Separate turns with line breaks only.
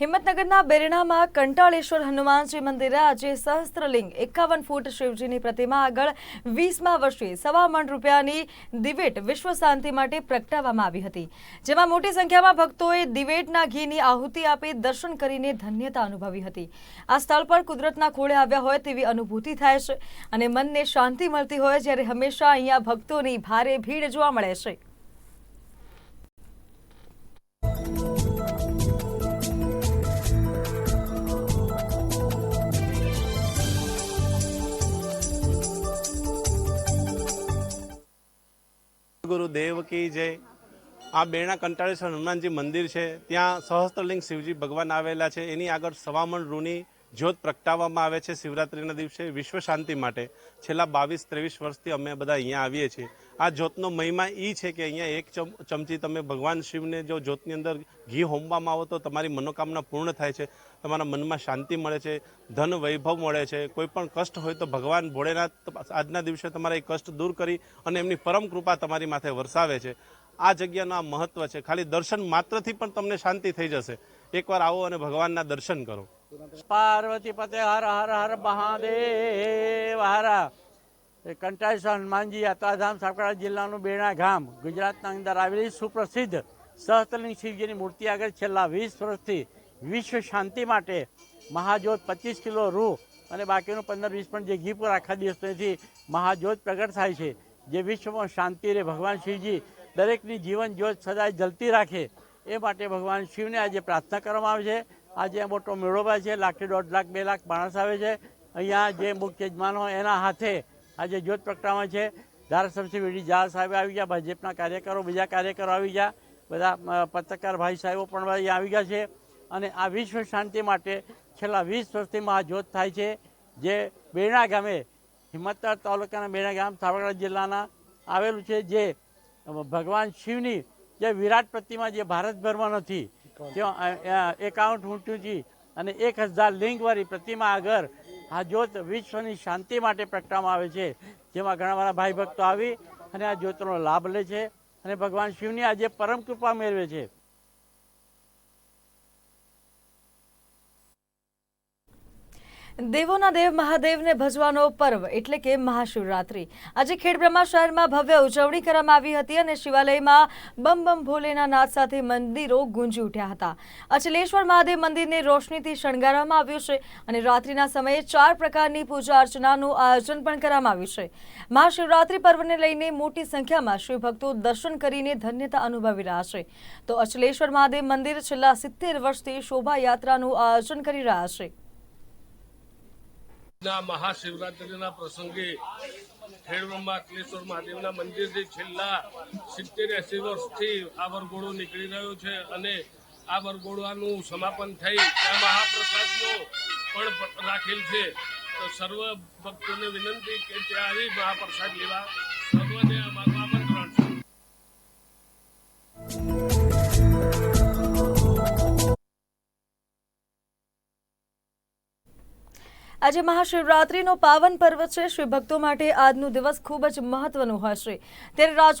હિંમતનગરના બેરણામાં કંટાળેશ્વર હનુમાનજી મંદિરે આજે સહસ્ત્રલિંગ, એકાવન ફૂટ શિવજીની પ્રતિમા આગળ વીસમા વર્ષે સવા મણ રૂપિયાની દિવેટ વિશ્વ શાંતિ માટે પ્રગટાવવામાં આવી હતી. જેમાં મોટી સંખ્યામાં ભક્તોએ દિવેટના ઘીની આહુતિ આપી દર્શન કરીને ધન્યતા અનુભવી હતી. આ સ્થળ પર કુદરતના ખોળે આવ્યા હોય તેવી અનુભૂતિ થાય છે અને મનને શાંતિ મળતી હોય જ્યારે હંમેશા અહીંયા ભક્તોની ભારે ભીડ જોવા મળે છે.
ગુરુ દેવ કી જય. આ બેણા કંટાળેશ્વર હનુમાનજી મંદિર છે. ત્યાં સહસ્ત્રલિંગ શિવજી ભગવાન આવેલા છે. એની આગળ સવામણ રૂની જ્યોત પ્રગટાવવામાં આવે છે શિવરાત્રિના દિવસે વિશ્વ શાંતિ માટે. છેલ્લા બાવીસ, ત્રેવીસ વર્ષથી અમે બધા અહીંયા આવીએ છીએ. આ જ્યોતનો મહિમા એ છે કે અહીંયા એક ચમ, ચમચી તમે ભગવાન શિવને જો જ્યોતની અંદર ઘી હોમવામાં આવો તો તમારી મનોકામના પૂર્ણ થાય છે. તમારા મનમાં શાંતિ મળે છે, ધન વૈભવ મળે છે. કોઈ પણ કષ્ટ હોય તો ભગવાન ભોળેનાથ આજના દિવસે તમારા એ કષ્ટ દૂર કરી અને એમની પરમ કૃપા તમારી માથે વરસાવે છે. આ જગ્યાનું આ મહત્વ છે. ખાલી દર્શન માત્રથી પણ તમને શાંતિ થઈ જશે. એકવાર આવો અને ભગવાનના દર્શન કરો.
પાર્વતી પતે હર હર હર મહાદેવ. હર. એ કંટાળેશ્વર હનુમાનજી યાત્રાધામ સાબરકાંઠા જિલ્લાનું બેણા ગામ ગુજરાતના અંદર આવેલી સુપ્રસિદ્ધ સહસ્ત્રલિંગ શિવજીની મૂર્તિ આગળ છેલ્લા વીસ વર્ષથી વિશ્વ શાંતિ માટે મહાજોત પચીસ કિલો રૂ અને બાકીનું પંદર વીસ પણ જે ઘી પર આખા દિવસથી મહાજોત પ્રગટ થાય છે, જે વિશ્વમાં શાંતિ રહે ભગવાન શિવજી દરેકની જીવન જ્યોત સદાય જલતી રાખે, એ માટે ભગવાન શિવને આજે પ્રાર્થના કરવામાં આવે છે. આજે મોટો મેળો છે. લાખથી દોઢ લાખ, બે લાખ માણસ આવે છે. અહીંયા જે મુખ્ય યજમાનો એના હાથે આજે જ્યોત પ્રગટાવવા છે. ધારાસભ્ય વીડી ઝા સાહેબ આવી ગયા, ભાજપના કાર્યકરો, બીજા કાર્યકરો આવી ગયા. બધા પત્રકાર ભાઈ સાહેબો પણ અહીંયા આવી ગયા છે. અને આ વિશ્વ શાંતિ માટે છેલ્લા વીસ વર્ષથી આ જ્યોત થાય છે. જે બેણા ગામે હિંમતદાર તાલુકાના બેણા ગામ, સાબરકાંઠા જિલ્લાના આવેલું છે. જે ભગવાન શિવની જે વિરાટ પ્રતિમા જે ભારતભરમાં નથી ત્યાં એકાઉન્ટ ઊંચી અને એક હજાર લિંગવાળી પ્રતિમા આગળ આ જ્યોત વિશ્વની શાંતિ માટે પ્રગટાવવામાં આવે છે. જેમાં ઘણા બધા ભાઈ ભક્તો આવી અને આ જ્યોતનો લાભ લે છે. અને ભગવાન શિવની આજે પરમ કૃપા મેળવે છે.
દેવોના દેવ મહાદેવને ભજવાનો પર્વ એટલે કે મહાશિવરાત્રી. આજે ખેડબ્રહ્મા શહેરમાં ભવ્ય ઉજવણી કરવામાં આવી હતી અને શિવાલયમાં બમ બમ ભોલેના નાદ સાથે મંદિરો ગુંજી ઉઠ્યા હતા. અચલેશ્વર મહાદેવ મંદિરને રોશનીથી શણગારવામાં આવ્યું છે અને રાત્રિના સમયે ચાર પ્રકારની પૂજા અર્ચનાનું આયોજન પણ કરવામાં આવ્યું છે. મહાશિવરાત્રી પર્વને લઈને મોટી સંખ્યામાં શિવભક્તો દર્શન કરીને ધન્યતા અનુભવી રહ્યા છે. તો અચલેશ્વર મહાદેવ મંદિર છેલ્લા સિત્તેર વર્ષથી શોભાયાત્રાનું આયોજન કરી રહ્યા છે.
ના મહાશિવરાત્રિના પ્રસંગે ખેડબ્રહ્મા અખિલેશ્વર મહાદેવના મંદિરથી છેલ્લા સિત્તેર એસી વર્ષથી આ વરઘોડો નીકળી રહ્યો છે અને આ વરઘોડાનું સમાપન થઈ ત્યાં મહાપ્રસાદનો પણ રાખેલ છે. તો સર્વ ભક્તોને વિનંતી કે ત્યાં આવી મહાપ્રસાદ લેવા. સર્વને આમંત્રણ છે.
આજે મહાશિવરાત્રીનો પાવન પર્વ છે. શ્રી ભક્તો માટે આજનો દિવસ ખૂબ જ મહત્વનો હશે. ત્યારે રાજકોટ